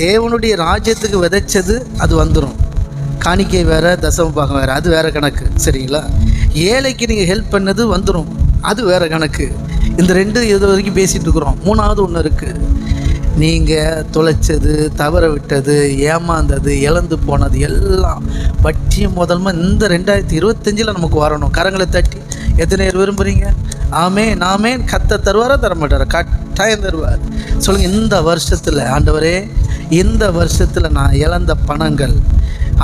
தேவனுடைய ராஜ்யத்துக்கு விதைச்சது அது வந்துடும் காணிக்கை வேறு தசம பாகம் வேறு அது வேறு கணக்கு சரிங்களா? ஏழைக்கு நீங்கள் ஹெல்ப் பண்ணது வந்துடும் அது வேறு கணக்கு. இந்த ரெண்டு இது வரைக்கும் பேசிகிட்டு இருக்கிறோம். மூணாவது ஒன்று இருக்குது நீங்கள் தொலைச்சது தவற விட்டது ஏமாந்தது இழந்து போனது எல்லாம் வட்டி முதல்மா இந்த ரெண்டாயிரத்தி இருபத்தஞ்சில் நமக்கு வரணும். கரங்களை தட்டி எத்தனை பேர் விரும்புகிறீங்க ஆமே நாமே கத்த தருவாரா? தர மாட்டார் கட்டாயம் தருவார். சொல்லுங்கள் இந்த வருஷத்தில் ஆண்டவரே இந்த வருஷத்தில் நான் இழந்த பணங்கள்.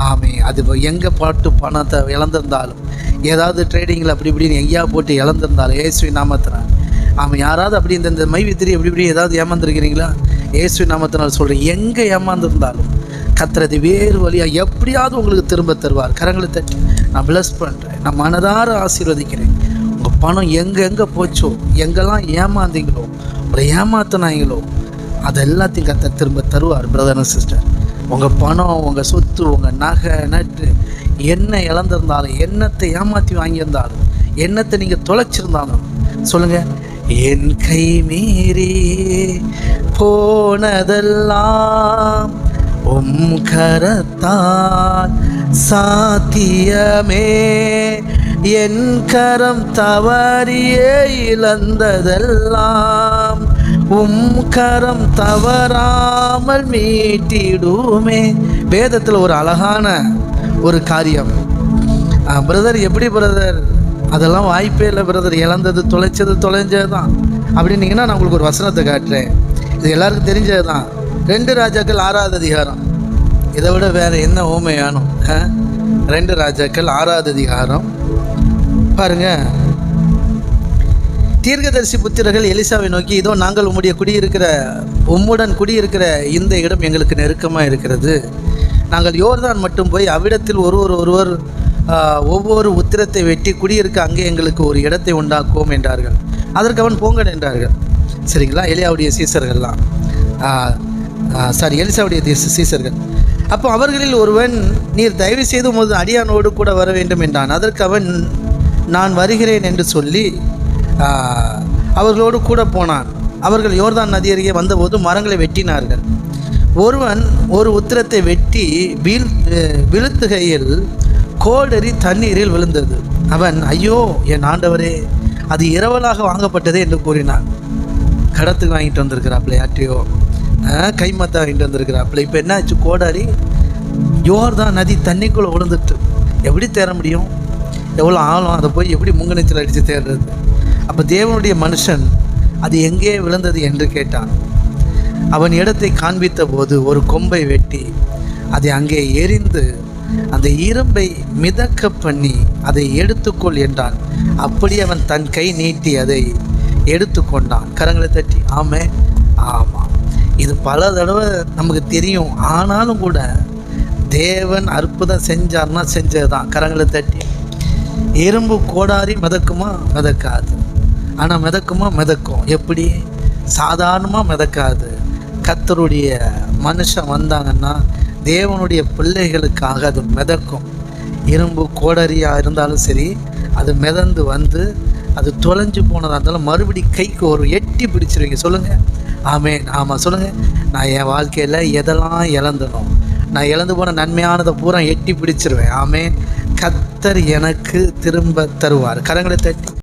ஆமே அது எங்கே பாட்டு பணத்தை இழந்திருந்தாலும் ஏதாவது ட்ரேடிங்கில் அப்படி இப்படின்னு எங்கேயா போட்டு இழந்திருந்தாலும் ஏசுவி நாமத்தினார் ஆமாம் யாராவது அப்படி இந்த இந்த மைவித்திரி எப்படி இப்படி ஏதாவது ஏமாந்துருக்கிறீங்களா? ஏசுவி நாமத்தினால் சொல்கிறேன் எங்கே ஏமாந்துருந்தாலும் கத்துறது வேறு வழியாக எப்படியாவது உங்களுக்கு திரும்ப தருவார். கரங்களை தட்டி நான் பிளஸ் பண்ணுறேன் நான் மனதார ஆசீர்வதிக்கிறேன். உங்கள் பணம் எங்கே எங்கே போச்சோ? எங்கெல்லாம் ஏமாந்தீங்களோ? உங்களை ஏமாத்தினாங்களோ? அது எல்லாத்தையும் கத்த திரும்ப தருவார் பிரதர் அண்ட் சிஸ்டர் உங்கள் பணம் உங்கள் சொத்து உங்கள் நகை நட்டு என்ன இழந்திருந்தாலும் என்னத்தை ஏமாற்றி வாங்கியிருந்தாலும் என்னத்தை நீங்கள் தொலைச்சிருந்தாலும் சொல்லுங்கள் என் கை மீறி போனதெல்லாம் உம் கரத்தால் சாத்தியமே. என் கரம் தவறியே இழந்ததெல்லாம் உம் கரம் தவறாமல் மீட்டிடுமே. வேதத்தில் ஒரு அழகான ஒரு காரியம். பிரதர் எப்படி பிரதர் அதெல்லாம் வாய்ப்பே இல்லை பிரதர் இழந்தது தொலைச்சது தொலைஞ்சது தான் அப்படின்னீங்கன்னா நான் உங்களுக்கு ஒரு வசனத்தை காட்டுறேன். இது எல்லாருக்கும் தெரிஞ்சது தான் ரெண்டு ராஜாக்கள் ஆறாவது அதிகாரம். இதை விட வேறு என்ன ஓமை வேணும் ஆ? ரெண்டு ராஜாக்கள் ஆறாவது அதிகாரம். பாருங்க. தீர்க்கதரிசி புத்திரர்கள் எலிசாவை நோக்கி இதோ நாங்கள் உம்முடைய குடியிருக்கிற உம்முடன் குடியிருக்கிற இந்த இடம் எங்களுக்கு நெருக்கமாக இருக்கிறது. நாங்கள் யோர்தான் மட்டும் போய் அவ்விடத்தில் ஒருவர் ஒருவர் ஒவ்வொரு உத்திரத்தை வெட்டி குடியிருக்க அங்கே எங்களுக்கு ஒரு இடத்தை உண்டாக்குவோம் என்றார்கள். அதற்கு அவன் போங்கன் என்றார்கள். சரிங்களா? எலியாவுடைய சீசர்கள்லாம். சாரி எலிசாவுடைய சீசர்கள். அப்போ அவர்களில் ஒருவன் நீர் தயவு செய்து உமது அடியானோடு கூட வர வேண்டும் என்றான். அதற்கு அவன் நான் வருகிறேன் என்று சொல்லி அவர்களோடு கூட போனான். அவர்கள் யோர்தான் நதி அருகே வந்தபோது மரங்களை வெட்டினார்கள். ஒருவன் ஒரு உத்திரத்தை வெட்டி வீழ் விழுத்துகையில் கோடரி தண்ணீரில் விழுந்தது. அவன் ஐயோ என் ஆண்டவரே அது இரவலாக வாங்கப்பட்டதே என்று கூறினான். கடத்துக்கு வாங்கிட்டு வந்திருக்கிறாப்புல யார்ட்டையோ கைமத்தா வாங்கிட்டு வந்திருக்கிறாப்புல இப்போ என்ன ஆச்சு? கோடாரி யோர்தான் நதி தண்ணிக்குள்ளே விழுந்துட்டு. எப்படி தேர முடியும்? எவ்வளோ ஆழம்? அதை போய் எப்படி முங்கநீச்சல் அடித்து தேடுறது அப்போ தேவனுடைய மனுஷன் அது எங்கே விழுந்தது என்று கேட்டான். அவன் இடத்தை காண்பித்த போது ஒரு கொம்பை வெட்டி அதை அங்கே எரிந்து அந்த இரும்பை மிதக்க பண்ணி அதை எடுத்துக்கொள் என்றான். அப்படி அவன் தன் கை நீட்டி அதை எடுத்துக்கொண்டான் கரங்களை தட்டி ஆமே ஆமாம் இது பல தடவை நமக்கு தெரியும். ஆனாலும் கூட தேவன் அற்புதம் செஞ்சார்னா செஞ்சது தான் கரங்களை தட்டி இரும்பு கோடாரி மிதக்குமா? மிதக்காது. ஆனால் மிதக்குமா? மிதக்கும். எப்படி? சாதாரணமாக மிதக்காது. கத்தருடைய மனுஷன் வந்தாங்கன்னா தேவனுடைய பிள்ளைகளுக்காக அது மிதக்கும். இரும்பு கோடரியாக இருந்தாலும் சரி அது மிதந்து வந்து அது தொலைஞ்சு போனதாக இருந்தாலும் மறுபடி கைக்கு ஒரு எட்டி பிடிச்சிருவீங்க. சொல்லுங்கள் ஆமேன். ஆமாம் சொல்லுங்கள் நான் என் வாழ்க்கையில் எதெல்லாம் இழந்தனும் நான் இழந்து போன நன்மையானதை பூரா எட்டி பிடிச்சிருவேன். ஆமேன். கத்தர் எனக்கு திரும்ப தருவார். கரங்களை தட்டி